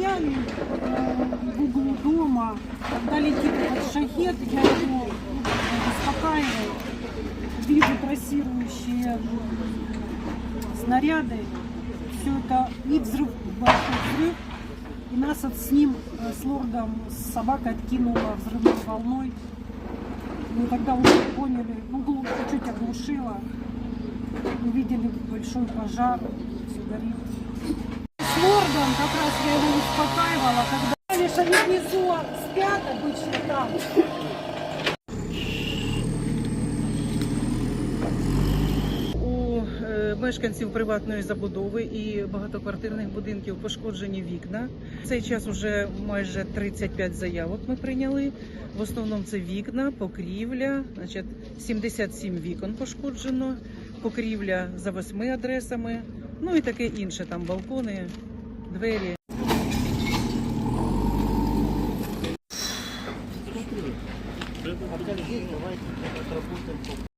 стояли в углу дома, когда летит этот шахет, я его успокаиваю, вижу трассирующие снаряды, все это и взрыв, большой взрыв, и нас вот с ним, э, с лордом, с собакой откинуло взрывной волной. Мы тогда уже поняли, ну, глухо, чуть оглушило, увидели большой пожар, все горит. Я его успокаивала, когда Видишь, они внизу спят обычно там. У е, мешканців приватної забудови і багатоквартирних будинків пошкоджені вікна. Цей час вже майже 35 заявок ми прийняли. В основному це вікна, покрівля. Значить, 77 вікон пошкоджено, покрівля за восьми адресами. Ну і таке інше, там балкони, двері. открыли. Отдали здесь, давайте отработаем.